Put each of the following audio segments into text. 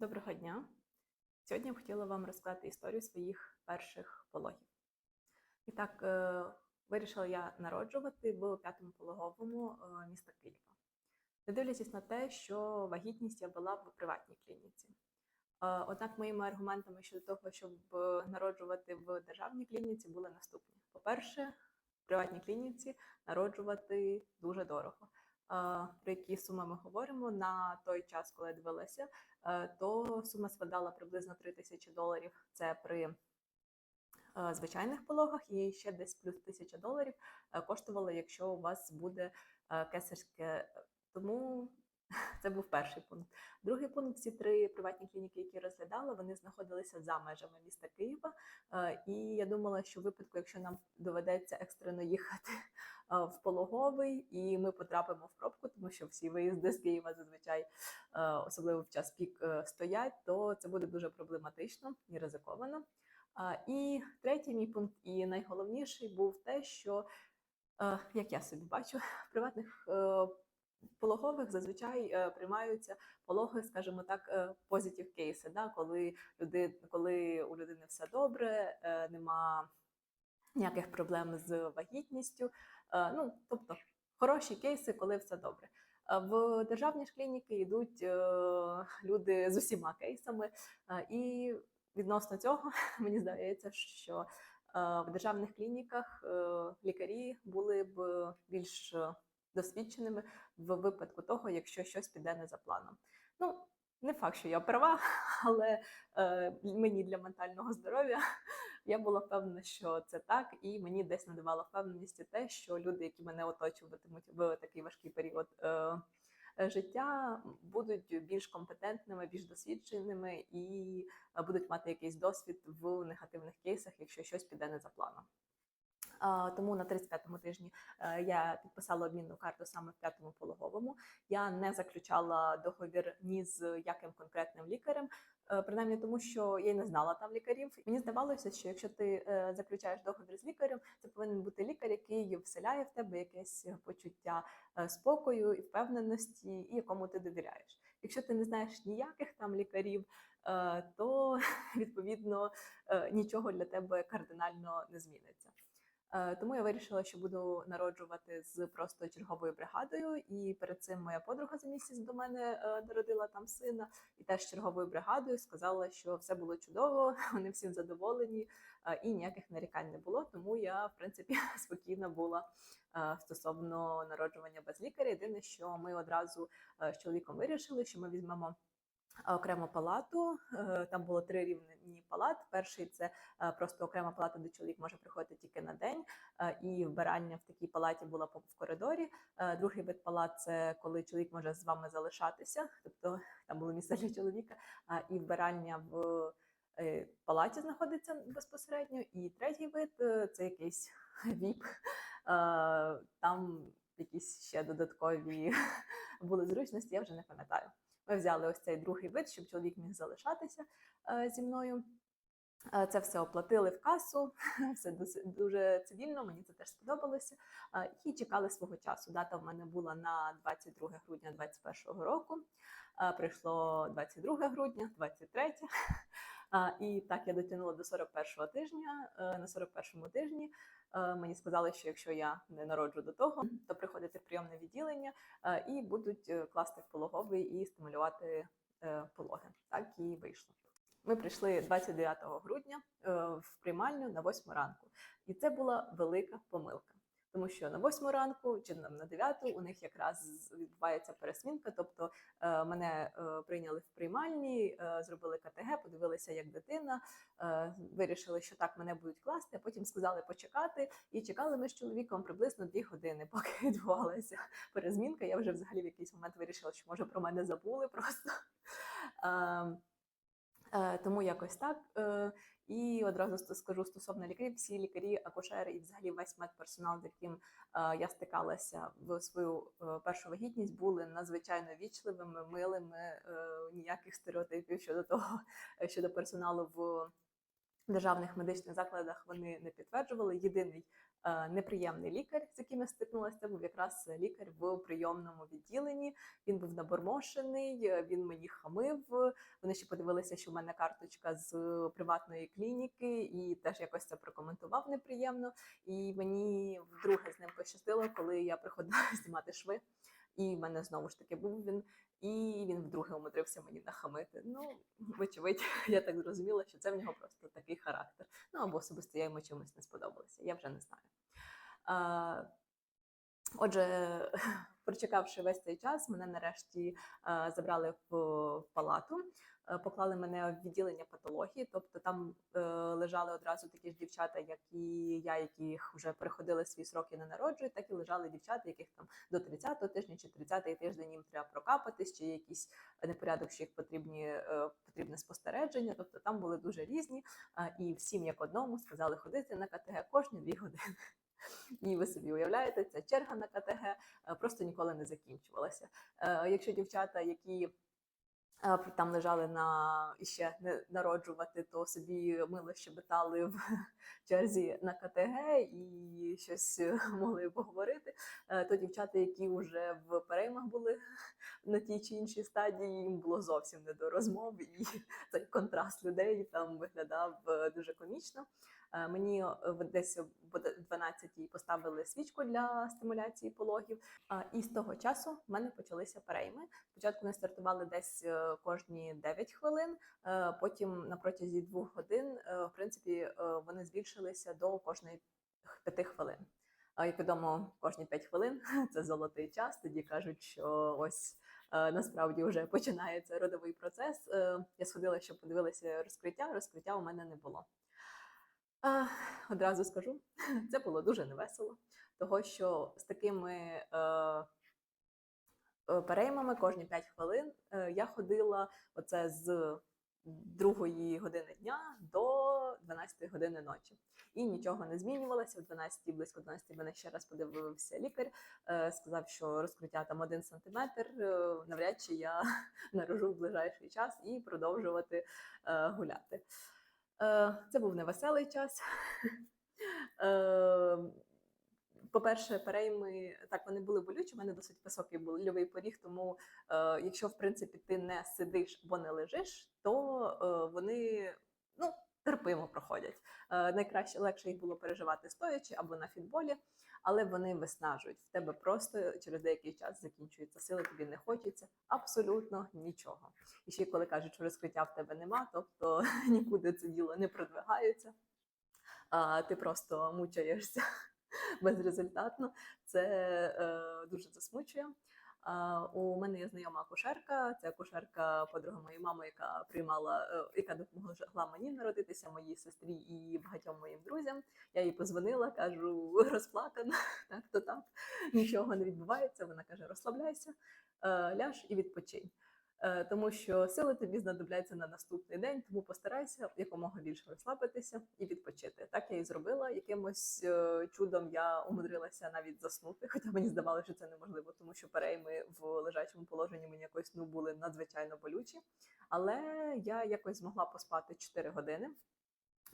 Доброго дня! Сьогодні я б хотіла вам розказати історію своїх перших пологів. І так, е, вирішила я народжувати в п'ятому пологовому е, міста Києва. Не дивлячись на те, що вагітність я була в приватній клініці. Е, Однак моїми аргументами щодо того, щоб народжувати в державній клініці, були наступні: по-перше, в приватній клініці народжувати дуже дорого. Про які суми ми говоримо на той час, коли я дивилася, то сума складала приблизно 3 тисячі доларів. Це при е, звичайних пологах, і ще десь плюс тисяча доларів е, коштувало, якщо у вас буде е, кесарське. Тому це був перший пункт. Другий пункт: ці три приватні клініки, які розглядала, вони знаходилися за межами міста Києва. Е, І я думала, що в випадку, якщо нам доведеться екстрено їхати е, в пологовий, і ми потрапимо в пробку, тому що всі виїзди з Києва зазвичай, е, особливо в час пік, стоять, то це буде дуже проблематично і ризиковано. І третій мій пункт, і найголовніший був те, що як я собі бачу, в приватних пологових зазвичай е, приймаються пологи, скажімо так, е, позитив кейси, да, коли люди, коли у людини все добре, е, нема ніяких проблем з вагітністю. Е, Ну, тобто хороші кейси, коли все добре. В державні ж клініки йдуть е, люди з усіма кейсами, е, і відносно цього мені здається, що е, в державних клініках е, лікарі були б більш е, досвідченими в випадку того, якщо щось піде не за планом. Ну, не факт, що я права, але е, мені для ментального здоров'я я була впевнена, що це так, і мені десь надавало впевненість те, що люди, які мене оточуватимуть в такий важкий період е, е, життя, будуть більш компетентними, більш досвідченими і е, будуть мати якийсь досвід в негативних кейсах, якщо щось піде не за планом. Тому на 35-му тижні е, я підписала обмінну карту саме в п'ятому пологовому. Я не заключала договір ні з яким конкретним лікарем, е, принаймні тому, що я й не знала там лікарів. Мені здавалося, що якщо ти е, заключаєш договір з лікарем, це повинен бути лікар, який вселяє в тебе якесь почуття спокою і впевненості, і якому ти довіряєш. Якщо ти не знаєш ніяких там лікарів, то відповідно нічого для тебе кардинально не зміниться. Е, Тому я вирішила, що буду народжувати з просто черговою бригадою. І перед цим моя подруга за місяць до мене е, народила там сина, і теж черговою бригадою сказала, що все було чудово, вони всім задоволені, е, і ніяких нарікань не було. Тому я, в принципі, спокійна була стосовно народжування без лікаря. Єдине, що ми одразу з чоловіком вирішили, що ми візьмемо. Окрему палату, Е, там було три рівні палат. Перший це е, просто окрема палата, де чоловік може приходити тільки на день, е, і вбиральня в такій палаті була в коридорі. Другий вид палат це коли чоловік може з вами залишатися, тобто там було місце для чоловіка, і вбиральня в палаті знаходиться безпосередньо. І третій вид це якийсь віп. Там якісь ще додаткові були зручності, я вже не пам'ятаю. Ми взяли ось цей другий вид, щоб чоловік міг залишатися е, зі мною. Е, Це все оплатили в касу, все дуже цивільно, мені це теж сподобалося. Е, І чекали свого часу. Дата в мене була на 22 грудня 2021 року. Прийшло 22 грудня, 23. Е, І так я дотягнула до 41 тижня. На 41 тижні мені сказали, що якщо я не народжу до того, то приходити в прийомне відділення е, і будуть е, класти в пологовий і стимулювати е, пологи. Так і вийшло. Ми прийшли 29 грудня е, в приймальню на 8 ранку, і це була велика помилка. Тому що на 8 ранку чи на 9 у них якраз відбувається пересмінка. Тобто е, мене е, прийняли в приймальні, е, зробили КТГ, подивилися, як дитина, вирішили, що так мене будуть класти. а Потім сказали почекати. І чекали ми з чоловіком приблизно 2 години, поки відбувалася перезмінка. Я вже взагалі в якийсь момент вирішила, що може про мене забули просто. Е, Тому якось так. Е, І одразу скажу стосовно лікарів, всі лікарі, акушери і взагалі весь медперсонал, з яким е, я стикалася в свою першу вагітність, були надзвичайно вічливими, милими, ніяких стереотипів щодо того, щодо персоналу в державних медичних закладах вони не підтверджували. Єдиний Неприємний лікар, з яким я стикнулася, був якраз лікар в прийомному відділенні. Він був набормошений, він мені хамив. Вони ще подивилися, що в мене карточка з приватної клініки, і теж якось це прокоментував неприємно. І мені вдруге з ним пощастило, коли я приходила знімати шви. І в мене знову ж таки був він, і він вдруге умудрився мені нахамити. Ну, вочевидь, я так зрозуміла, що це в нього просто такий характер. Ну або особисто я йому чимось не сподобалася. Я вже не знаю. А, Отже, прочекавши весь цей час, мене нарешті а, забрали в, в палату, поклали мене в відділення патології, тобто там е, лежали одразу такі ж дівчата, як і я, яких вже переходили свої сроки не народжують, так і лежали дівчата, яких там до 30-го тижня чи 30-й тиждень їм треба прокапатись, чи якийсь непорядок, що їх потрібні е, потрібне спостереження. Тобто там були дуже різні, а, і всім як одному сказали ходити на КТГ кожні дві години. І ви собі уявляєте, ця черга на КТГ е, просто ніколи не закінчувалася. Е, Якщо дівчата, які е, там лежали на ще не народжувати, то собі мило щебетали в черзі на КТГ і щось е, могли поговорити, е, то дівчата, які вже в переймах були на тій чи іншій стадії, їм було зовсім не до розмов, і цей контраст людей там виглядав е, дуже комічно. Е, Мені е, в- десь об 12-й поставили свічку для стимуляції пологів. І з того часу в мене почалися перейми. Спочатку вони стартували десь е, кожні 9 хвилин, потім на протязі двох годин, в принципі, вони збільшилися до кожної 5 хвилин. Як відомо, кожні 5 хвилин це золотий час. Тоді кажуть, що ось насправді вже починається родовий процес. Я сходила, щоб подивилася розкриття. Розкриття у мене не було. А, Одразу скажу, це було дуже невесело, того що з такими е, е, переймами кожні 5 хвилин е, я ходила оце з другої години дня до 12 години ночі. І нічого не змінювалося. В 12, близько 12 мене ще раз подивився лікар, е, сказав, що розкриття там один сантиметр. е, Навряд чи я народжу в ближайший час і продовжувати е, гуляти. Е, Це був невеселий час. Е, По-перше, перейми так вони були болючі. У мене досить високий був льовий поріг, тому е, якщо в принципі ти не сидиш або не лежиш, то е, вони ну, терпимо проходять. Е, найкраще легше їх було переживати стоячи або на фітболі, але вони виснажують. В тебе просто через деякий час закінчуються сили, тобі не хочеться абсолютно нічого. І ще коли кажуть, що розкриття в тебе нема, тобто нікуди це діло не продвигається. А ти просто мучаєшся безрезультатно. Це е, дуже засмучує. У мене є знайома акушерка, це акушерка подруга моєї мами, яка приймала, е, яка допомогла мені народитися, моїй сестрі і багатьом моїм друзям. Я їй позвонила, кажу, розплакана, так то так, нічого не відбувається. Вона каже: розслабляйся, е, ляж і відпочинь. Е, Тому що сили тобі знадобляться на наступний день, тому постарайся якомога більше розслабитися і відпочити. Так я і зробила. Якимось е, чудом я умудрилася навіть заснути, хоча мені здавалося, що це неможливо, тому що перейми в лежачому положенні мені якось ну були надзвичайно болючі. Але я якось змогла поспати 4 години.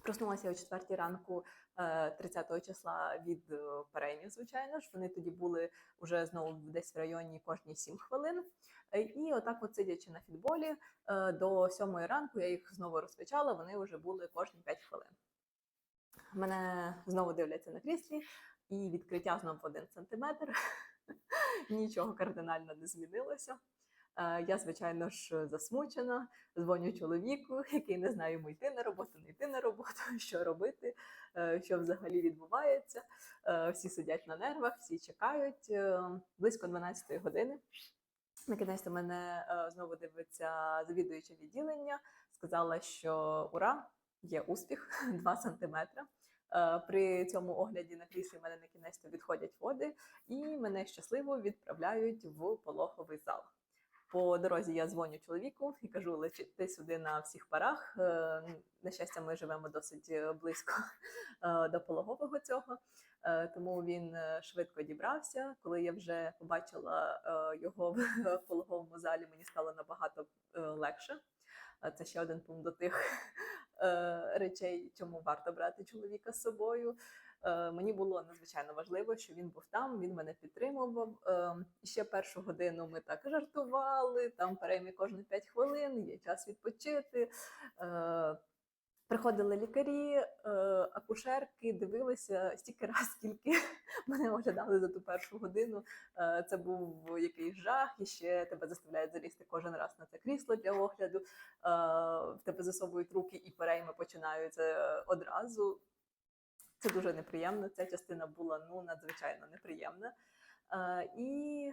Проснулася о 4 ранку е, 30 числа від е, переймів, звичайно ж. Вони тоді були вже знову десь в районі кожні 7 хвилин. Е, І отак, от сидячи на фітболі, е, до 7 ранку я їх знову розпочала, вони вже були кожні 5 хвилин. Мене знову дивляться на кріслі, і відкриття знову в 1 сантиметр. Нічого кардинально не змінилося. Е, Я, звичайно ж, засмучена, дзвоню чоловіку, який не знає, йому йти на роботу, не йти на роботу, що робити, е, що взагалі відбувається. Е, Всі сидять на нервах, всі чекають. Близько 12 години. На кінець мене знову дивиться завідуюче відділення. Сказала, що ура, є успіх 2 сантиметри. При цьому огляді на кріслі мене на кінець відходять води, і мене щасливо відправляють в пологовий зал. По дорозі я дзвоню чоловіку і кажу, лечити сюди на всіх парах. Е, На щастя, ми живемо досить е, близько е, до пологового цього. Тому він швидко дібрався. Коли я вже побачила його в пологовому залі, мені стало набагато легше. Це ще один пункт до тих речей, чому варто брати чоловіка з собою. Е, Мені було надзвичайно важливо, що він був там, він мене підтримував. Е, ще першу годину ми так жартували, там перейми кожні 5 хвилин, є час відпочити. Е, Приходили лікарі, е, акушерки, дивилися стільки раз, скільки мене оглядали за ту першу годину. Це був якийсь жах, і ще тебе заставляють залізти кожен раз на це крісло для огляду. В тебе засовують руки і перейми починаються одразу. Це дуже неприємно. Ця частина була ну надзвичайно неприємна. Е, І,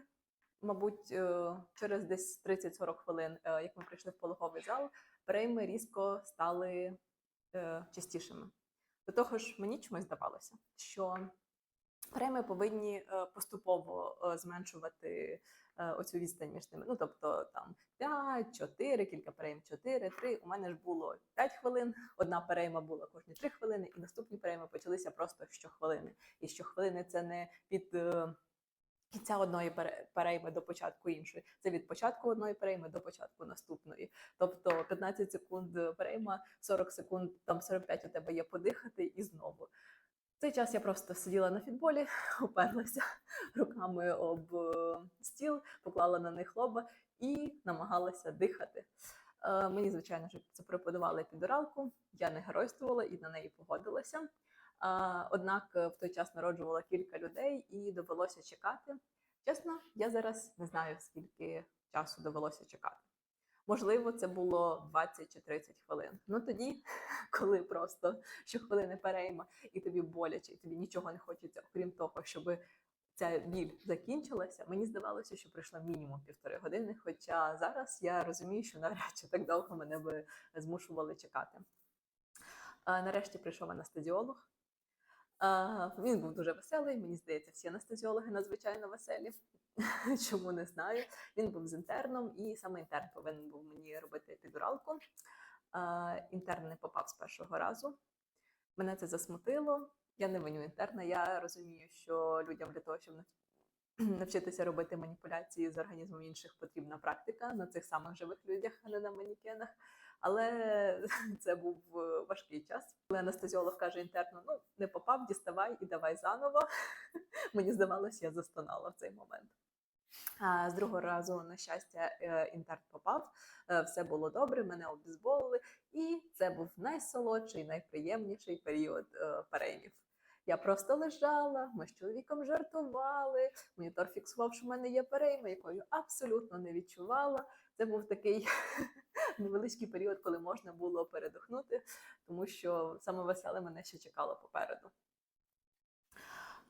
мабуть, е, через десь 30-40 хвилин, е, як ми прийшли в пологовий зал, перейми різко стали частішими. До того ж, мені чомусь здавалося, що перейми повинні е, поступово е, зменшувати е, оцю відстань між ними. Ну, тобто там 5, 4, кілька перейм 4, 3. У мене ж було 5 хвилин, одна перейма була кожні 3 хвилини, і наступні перейми почалися просто щохвилини. І щохвилини це не від кінця одної перейми до початку іншої. Це від початку одної перейми до початку наступної. Тобто 15 секунд перейма, 40 секунд, там 45 у тебе є подихати і знову. Цей час я просто сиділа на фітболі, оперлася руками об е, стіл, поклала на них лоба і намагалася дихати. Е, Мені, звичайно ж, запропонували підоралку, я не геройствувала і на неї погодилася. А, Однак е, в той час народжувала кілька людей і довелося чекати. Чесно, я зараз не знаю, скільки часу довелося чекати. Можливо, це було 20 чи 30 хвилин. Ну тоді, коли просто щохвилини перейма, і тобі боляче, і тобі нічого не хочеться, окрім того, щоб ця біль закінчилася, мені здавалося, що пройшло мінімум півтори години. Хоча зараз я розумію, що навряд чи так довго мене би змушували чекати. Нарешті прийшов анестезіолог. Він був дуже веселий. Мені здається, всі анестезіологи надзвичайно веселі. Чому не знаю. Він був з інтерном, і саме інтерн повинен був мені робити епідуралку. Інтерн не попав з першого разу. Мене це засмутило. Я не виню інтерна. Я розумію, що людям для того, щоб навчитися робити маніпуляції з організмом інших, потрібна практика на цих самих живих людях, а не на манікенах. Але це був е, важкий час. Коли анестезіолог каже інтерну, ну не попав, діставай і давай заново. Мені здавалося, я застонала в цей момент. З другого разу, на щастя, е, інтерн попав, е, все було добре, мене обізболили, і це був найсолодший, найприємніший період е, переймів. Я просто лежала, ми з чоловіком жартували. Монітор фіксував, що в мене є перейма, якою абсолютно не відчувала. Це був такий невеличкий період, коли можна було передохнути, тому що саме веселе мене ще чекало попереду.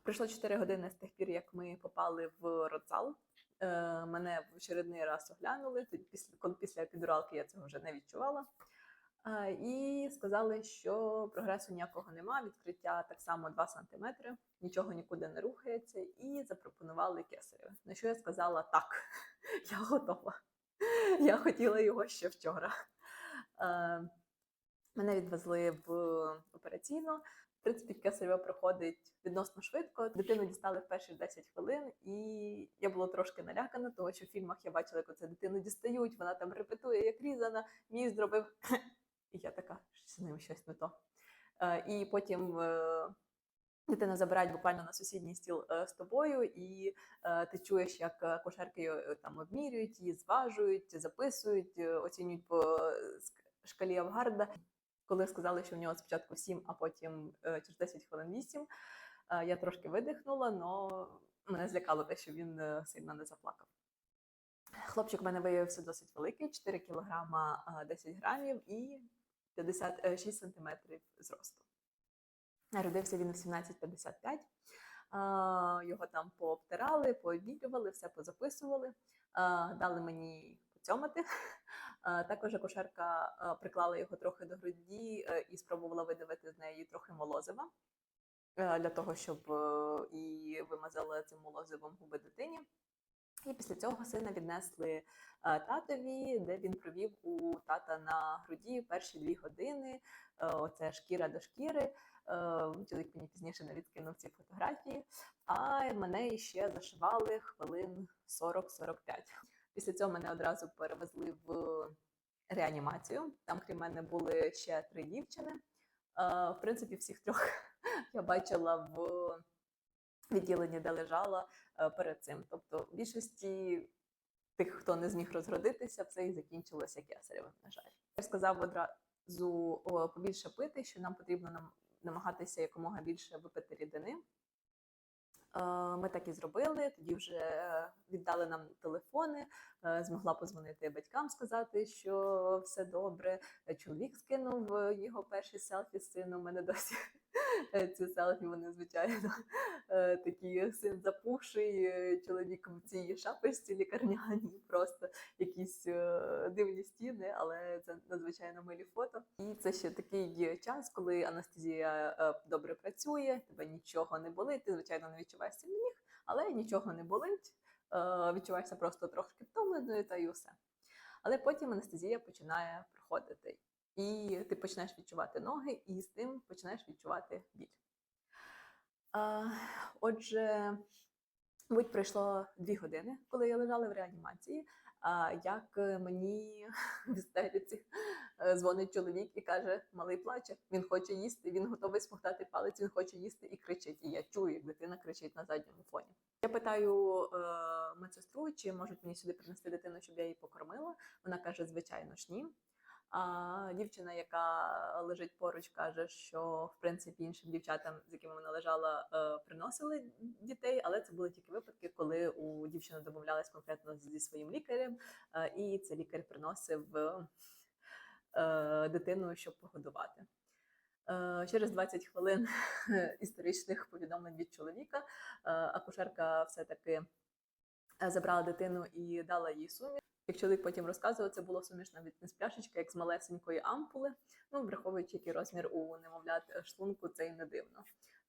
Пройшло 4 години з тих пір, як ми попали в родзал. Е, Мене в очередний раз оглянули. Тоді після коли після епідуралки я цього вже не відчувала. Е, І сказали, що прогресу ніякого нема, відкриття так само 2 см, нічого нікуди не рухається, і запропонували кесареве. На що я сказала так, я готова. Я хотіла його ще вчора. Е, Мене відвезли в операційну. В принципі, кесарево проходить відносно швидко. Дитину дістали в перші 10 хвилин, і я була трошки налякана, тому що в фільмах я бачила, як оце дитину дістають, вона там репетує, як різана, мій зробив. І я така, що з ним щось не то. Е, І потім е, дитину забирають буквально на сусідній стіл е, з тобою, і ти чуєш, як акушерки е, там обмірюють її, зважують, записують, оцінюють по шкалі Авгарда. Коли сказали, що в нього спочатку 7, а потім е, через 10 хвилин 8, е, я трошки видихнула, але мене злякало те, що він е, сильно не заплакав. Хлопчик в мене виявився досить великий, 4 кілограма е, 10 грамів і 56 сантиметрів зросту. Народився він у 17.55. Його там пообтирали, пообмірювали, все позаписували, дали мені поцьомати. А, Також акушерка приклала його трохи до груді е, і спробувала видавити з неї трохи молозива е, для того, щоб е, і вимазала цим молозивом губи дитині. І після цього сина віднесли е, татові, де він провів у тата на груді перші дві години. Е, Оце шкіра до шкіри. Е, Чоловік мені пізніше навіть скинув ці фотографії. А мене ще зашивали хвилин 40-45. Після цього мене одразу перевезли в реанімацію. Там, крім мене, були ще три дівчини. Е, В принципі, всіх трьох я бачила в відділенні, де лежала е, перед цим. Тобто, в більшості тих, хто не зміг розродитися, все і закінчилося кесаревим, на жаль. Я сказав одразу побільше пити, що нам потрібно нам намагатися якомога більше випити рідини. Е, Ми так і зробили. Тоді вже е, віддали нам телефони. е, Змогла позвонити батькам, сказати, що все добре. Чоловік скинув його перші селфі з сином. Мене досі ці селфі, вони звичайно е, такі син запухший, е, чоловік в цій шапочці лікарняній, просто якісь е, дивні стіни, але це надзвичайно милі фото. І це ще такий час, коли анестезія е, добре працює, тебе нічого не болить. Ти звичайно не відчуваєш сильно ніг, але нічого не болить. е, Відчуваєшся просто трошки втомленою та й усе. Але потім анестезія починає проходити, і ти починаєш відчувати ноги, і з тим починаєш відчувати біль. Отже, мабуть, пройшло дві години, коли я лежала в реанімації. Як е, мені в істериці е, дзвонить чоловік і каже: малий плаче, він хоче їсти, він готовий смоктати палець, він хоче їсти і кричить. І я чую, як дитина кричить на задньому фоні. Я питаю е, медсестру, чи можуть мені сюди принести дитину, щоб я її покормила. Вона каже: звичайно ж ні. А дівчина, яка лежить поруч, каже, що в принципі іншим дівчатам, з якими вона лежала, е, приносили дітей, але це були тільки випадки, коли у дівчини домовлялась конкретно зі своїм лікарем, е, і цей лікар приносив е, дитину, щоб погодувати. Через 20 хвилин історичних повідомлень від чоловіка акушерка все-таки е, забрала дитину і дала їй суміш. Як чоловік потім розказував, це було суміш навіть не як з малесенької ампули. Ну, враховуючи, який розмір у немовлят е, шлунку, це й не дивно.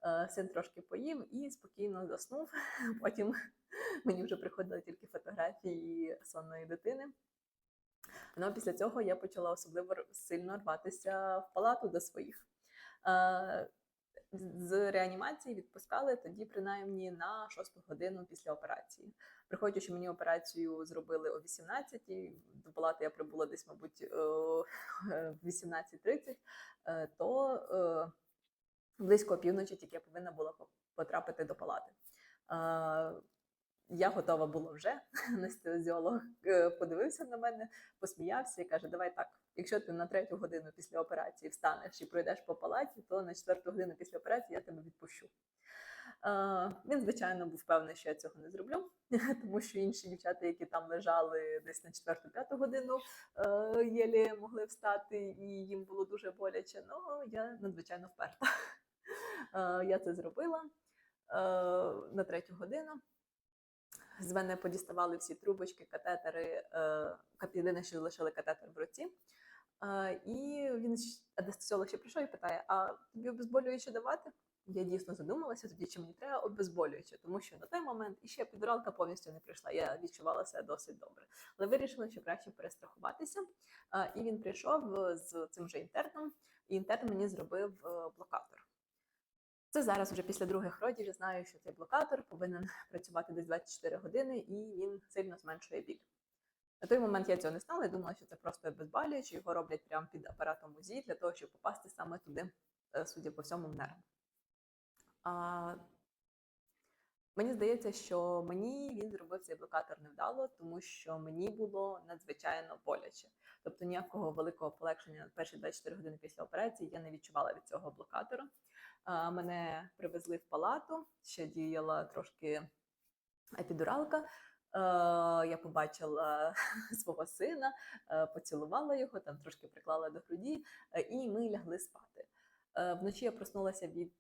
Е, Син трошки поїв і спокійно заснув. Потім мені вже приходили тільки фотографії сонної дитини. Ну, після цього я почала особливо сильно рватися в палату до своїх. Е, З реанімації відпускали тоді, принаймні, на 6 годину після операції. Приходячи, мені операцію зробили о 18 до палати я прибула десь, мабуть, е, в 18.30, е, то е, близько опівночі тільки я повинна була по- потрапити до палати. Е, Я готова була вже. Анестезіолог е, подивився на мене, посміявся і каже: Давай так, якщо ти на третю годину після операції встанеш і пройдеш по палаті, то на четверту годину після операції я тебе відпущу. Він, звичайно, був певний, що я цього не зроблю, тому що інші дівчата, які там лежали десь на четверту-п'яту годину, е, єлі могли встати, і їм було дуже боляче. Ну, я надзвичайно вперта. Я це зробила е, на третю годину. З мене подіставали всі трубочки, катетери. е, Єдине, що залишили катетер в руці. І він анестезіолог ще прийшов і питає: а тобі обезболююче давати? Я дійсно задумалася тоді, чи мені треба обезболююче, тому що на той момент іще підралка повністю не прийшла. Я відчувала себе досить добре. Але вирішила, що краще перестрахуватися. І він прийшов е, з цим же інтерном, і інтерн мені зробив е, блокатор. Це зараз вже після других родів я знаю, що цей блокатор повинен працювати десь 24 години, і він сильно зменшує біль. На той момент я цього не знала, я думала, що це просто безболююче, його роблять прямо під апаратом УЗІ для того, щоб попасти саме туди, е, судя по всьому, в нерв. А, мені здається, що мені він зробив цей блокатор невдало, тому що мені було надзвичайно боляче. Тобто ніякого великого полегшення на перші 24 години після операції я не відчувала від цього блокатора. А, Мене привезли в палату, ще діяла трошки епідуралка. Е, Я побачила свого сина, е, поцілувала його, там трошки приклала до груді, е, і ми лягли спати. Вночі я проснулася від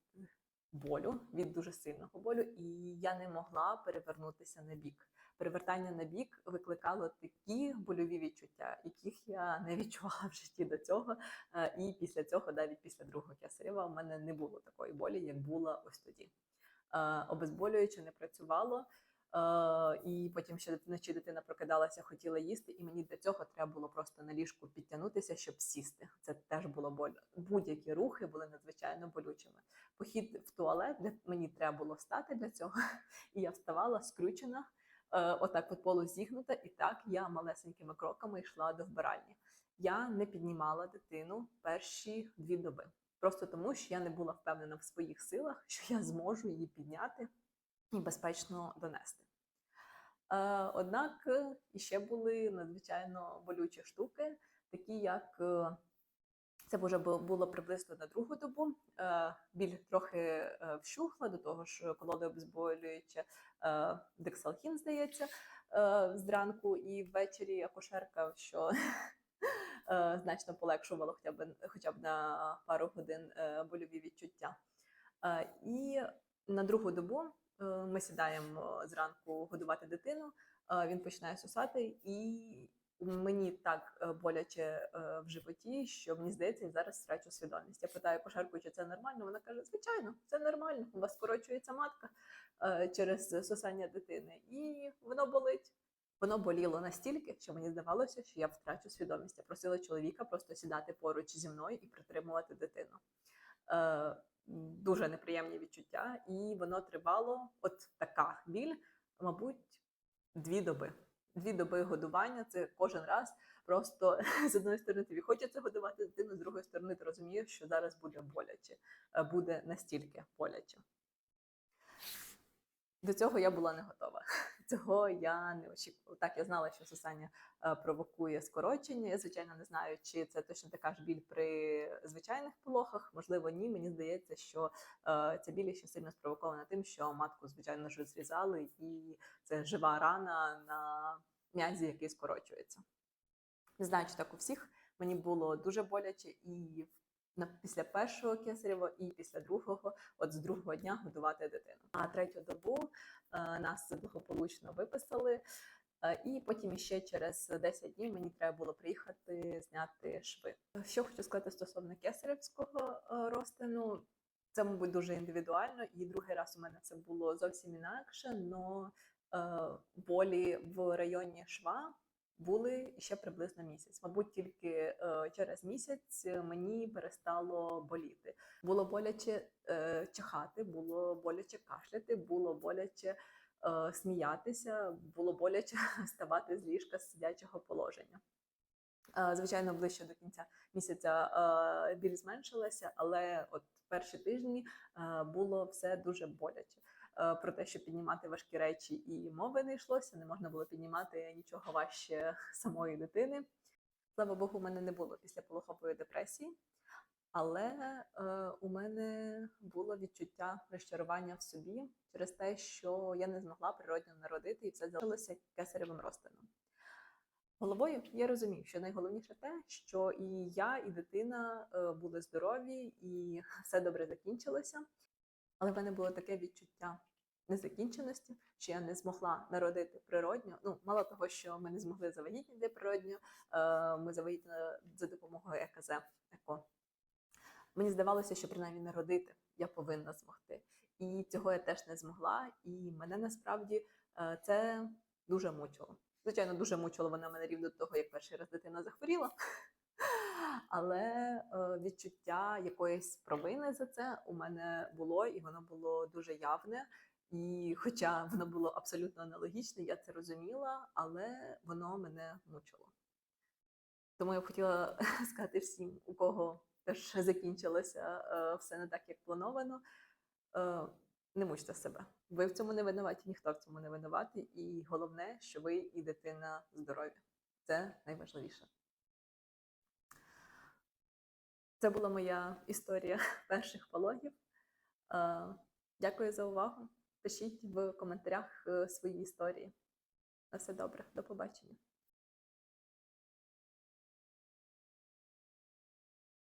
болю, від дуже сильного болю, і я не могла перевернутися на бік. Перевертання на бік викликало такі больові відчуття, яких я не відчувала в житті до цього. І після цього, навіть після другого кесарева, в мене не було такої болі, як була ось тоді. Обезболююче не працювало. Е, І потім ще вночі дитина прокидалася, хотіла їсти, і мені для цього треба було просто на ліжку підтягнутися, щоб сісти. Це теж було больно. Будь-які рухи були надзвичайно болючими. Похід в туалет для мені треба було встати для цього, і я вставала скручена, е, отак от полузігнута, і так я малесенькими кроками йшла до вбиральні. Я не піднімала дитину перші дві доби. просто тому, що я не була впевнена в своїх силах, що я зможу її підняти і безпечно донести. Е, Однак е, іще були надзвичайно болючі штуки, такі як е, це вже було приблизно на другу добу. Біль трохи вщухла, до того ж колода обезболююче е, дексалхін, здається, зранку, і ввечері акушерка, що значно полегшувало хоча б, хоча б на пару годин больові відчуття. І на другу добу ми сідаємо зранку годувати дитину, е, він починає сосати, і мені так е, боляче е, в животі, що мені здається, я зараз втрачу свідомість. Я питаю кошарку, чи це нормально. Вона каже: звичайно, це нормально. У вас скорочується матка е, через сосання дитини, і воно болить. Воно боліло настільки, що мені здавалося, що я втрачу свідомість. Я просила чоловіка просто сідати поруч зі мною і притримувати дитину. Дуже неприємні відчуття, і воно тривало от така біль, мабуть, дві доби. Дві доби годування це кожен раз. Просто з одної сторони тобі хочеться годувати дитину, з другої сторони, ти розумієш, що зараз буде боляче, е, буде настільки боляче. До цього я була не готова. Цього я не очікувала. Так, я знала, що сосання е, провокує скорочення. Я, звичайно, не знаю, чи це точно така ж біль при звичайних пологах. Можливо, ні. Мені здається, що е, ця біль ще сильно спровокована тим, що матку, звичайно ж, зрізали, і це жива рана на м'язі, який скорочується. Не знаю, чи так у всіх. Мені було дуже боляче і на після першого кесарева, і після другого, от з другого дня годувати дитину. А третю добу е, нас благополучно виписали. Е, І потім ще через 10 днів мені треба було приїхати зняти шви. Що хочу сказати стосовно кесаревського е, розтину, це, мабуть, дуже індивідуально, і другий раз у мене це було зовсім інакше, але болі в районі шва були ще приблизно місяць. Мабуть, тільки е, через місяць мені перестало боліти. Було боляче е, чихати, було боляче кашляти, було боляче е, сміятися, було боляче вставати з ліжка з сидячого положення. Е, Звичайно, ближче до кінця місяця е, біль зменшилася, але от перші тижні е, було все дуже боляче. Е, Про те, що піднімати важкі речі і мови не йшлося, не можна було піднімати нічого важче самої дитини. Слава Богу, у мене не було після післяпологової депресії, але е, у мене було відчуття розчарування в собі через те, що я не змогла природньо народити, і все залишилося кесаревим розтином. Головою я розумію, що найголовніше те, що і я, і дитина е, були здорові, і все добре закінчилося. Але в мене було таке відчуття незакінченості, що я не змогла народити природньо. Ну, мало того, що ми не змогли завагітніти природньо, е, ми завагітніли за допомогою ЕКЗ ЕКО. Мені здавалося, що принаймні народити я повинна змогти. І цього я теж не змогла. І мене насправді е, це дуже мучило. Звичайно, дуже мучило вона мене рівно до того, як перший раз дитина захворіла. Але е, відчуття якоїсь провини за це у мене було, і воно було дуже явне. І хоча воно було абсолютно аналогічне, я це розуміла, але воно мене мучило. Тому я хотіла сказати всім, у кого теж закінчилося е, все не так, як плановано. Е, не мучте себе. Ви в цьому не винуваті, ніхто в цьому не винуватий. І головне, що ви і дитина здорові. Це найважливіше. Це була моя історія перших пологів. Дякую за увагу. Пишіть в коментарях е, свої історії. На все добре, до побачення.